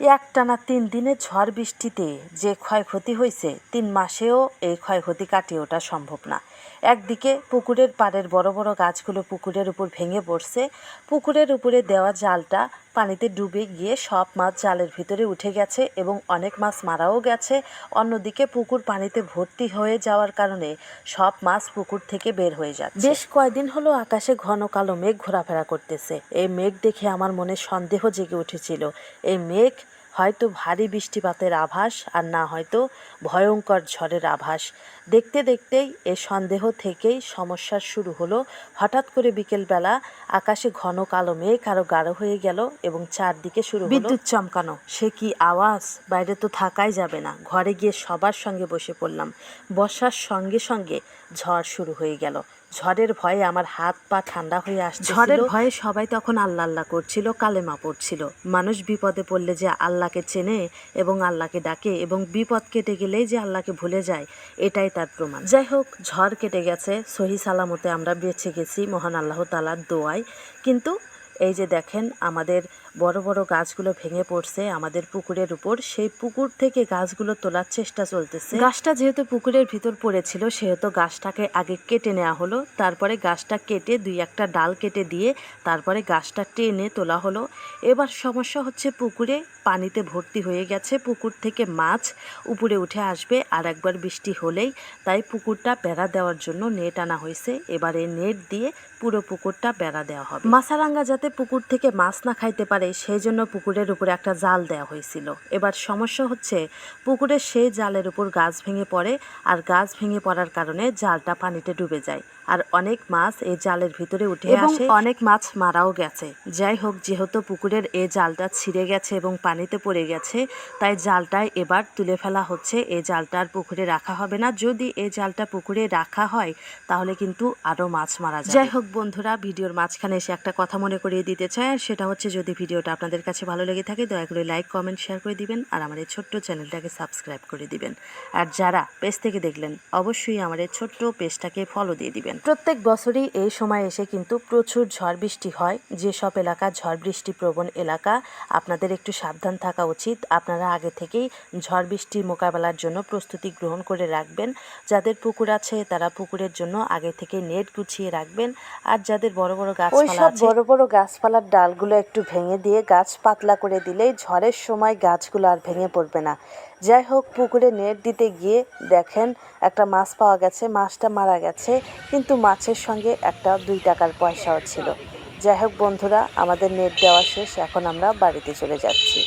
একটানা তিন দিনে ঝড় বৃষ্টিতে যে ক্ষয়ক্ষতি হয়েছে, তিন মাসেও এই ক্ষয়ক্ষতি কাটিয়ে ওঠা সম্ভব না। একদিকে পুকুরের পাড়ের বড় বড় গাছগুলো পুকুরের উপর ভেঙে পড়ছে, পুকুরের উপরে দেওয়া জালটা পানিতে ডুবে গিয়ে সব মাছ জালের ভিতরে উঠে গেছে এবং অনেক মাছ মারাও গেছে। অন্যদিকে পুকুর পানিতে ভর্তি হয়ে যাওয়ার কারণে সব মাছ পুকুর থেকে বের হয়ে যাচ্ছে। বেশ কয়দিন হলো আকাশে ঘন কালো মেঘ ঘোরাফেরা করতেছে। এই মেঘ দেখে আমার মনে সন্দেহ জেগে উঠেছিল। এই মেঘ হয়তো ভারী বৃষ্টিপাতের আভাস আর না হয়তো ভয়ঙ্কর ঝড়ের আভাস। দেখতে দেখতেই এ সন্দেহ থেকেই সমস্যার শুরু হলো। হঠাৎ করে বিকেলবেলা আকাশে ঘন কালো মেঘ আরও গাঢ় হয়ে গেল এবং চারদিকে শুরু বিদ্যুৎ চমকানো। সে কি আওয়াজ? বাইরে তো থাকাই যাবে না। ঘরে গিয়ে সবার সঙ্গে বসে পড়লাম। বসার সঙ্গে সঙ্গে ঝড় শুরু হয়ে গেল। ঝড়ের ভয়ে আমার হাত পা ঠান্ডা হয়ে আসছে ঝড়ের ভয়ে সবাই তখন আল্লাহ আল্লাহ করছিল, কালেমা পড়ছিল। মানুষ বিপদে পড়লে যে আল্লাহকে চেনে এবং আল্লাহকে ডাকে এবং বিপদ কেটে গেলেই যে আল্লাহকে ভুলে যায়, এটাই তার প্রমাণ। যাই হোক, ঝড় কেটে গেছে, সহি সালামতে আমরা বেঁচে গেছি মহান আল্লাহ তালার দোয়ায়। কিন্তু এই যে দেখেন, আমাদের বড় বড় গাছগুলো ভেঙে পড়ছে আমাদের পুকুরের উপর। সেই পুকুর থেকে গাছগুলো তোলার চেষ্টা চলতেছে। গাছটা যেহেতু পুকুরের ভিতর পড়েছিল, সেহেতু গাছটাকে আগে কেটে নেওয়া হলো। তারপরে গাছটা কেটে দুই একটা ডাল কেটে দিয়ে তারপরে গাছটা টেনে তোলা হলো। এবার সমস্যা হচ্ছে পুকুরে পানিতে ভর্তি হয়ে গেছে। পুকুর থেকে মাছ উপরে উঠে আসবে, আর একবার বৃষ্টি হলেই তাই পুকুরটা বেড়া দেওয়ার জন্য নেট আনা হয়েছে। এবারে নেট দিয়ে পুরো পুকুরটা বেড়া দেওয়া হবে। মাছারাঙ্গা যাতে পুকুর থেকে মাছ না খাইতে পারে সেই জন্য পুকুরের উপরে একটা জাল দেওয়া হয়েছিল। এবার সমস্যা হচ্ছে পুকুরের সেই জালের উপর গাছ ভেঙে পড়ে আর গাছ ভেঙে পড়ার কারণে জালটা পানিতে ডুবে যায়। আর অনেক মাছ এই জালের ভিতরে উঠে আসে। অনেক মাছ মারাও গেছে। যাই হোক যেহেতু পুকুরের এই জালটা ছিঁড়ে গেছে এবং পানিতে পড়ে গেছে তাই জালটাই এবার তুলে ফেলা হচ্ছে। এই জালটা আর পুকুরে রাখা হবে না। যদি এই জালটা পুকুরে রাখা হয় তাহলে কিন্তু আরও মাছ মারা যায় যাই হোক বন্ধুরা ভিডিওর মাঝখানে এসে একটা কথা মনে করিয়ে দিতে চাই। আর সেটা হচ্ছে যদি ভিডিওটা আপনাদের কাছে ভালো লেগে থাকে দয়া করে লাইক কমেন্ট শেয়ার করে দিবেন আর আমার এই ছোট্ট চ্যানেলটাকে সাবস্ক্রাইব করে দিবেন। আর যারা পেজ থেকে দেখলেন অবশ্যই আমার এই ছোট্ট পেজটাকে ফলো দিয়ে দিবেন। প্রত্যেক বছরই এই সময় এসে কিন্তু প্রচুর ঝড় বৃষ্টি হয়। যেসব এলাকা ঝড় বৃষ্টি প্রবণ এলাকা আপনাদের একটু সাবধান থাকা উচিত। আপনারা আগে থেকেই ঝড় বৃষ্টি মোকাবেলার জন্য প্রস্তুতি গ্রহণ করে রাখবেন। যাদের পুকুর আছে তারা পুকুরের জন্য আগে থেকে নেট গুছিয়ে রাখবেন। আর যাদের বড় বড় গাছপালা আছে বড় বড় গাছপালার ডালগুলো একটু ভেঙে দিয়ে গাছ পাতলা করে দিলেই ঝড়ের সময় গাছগুলো আর ভেঙে পড়বে না। যাই হোক, পুকুরে নেট দিতে গিয়ে দেখেন একটা মাছ পাওয়া গেছে, মাছটা মারা গেছে, কিন্তু মাছের সঙ্গে একটা দুই টাকার পয়সাও ছিল। যাই হোক বন্ধুরা, আমাদের নেট দেওয়া শেষ, এখন আমরা বাড়িতে চলে যাচ্ছি।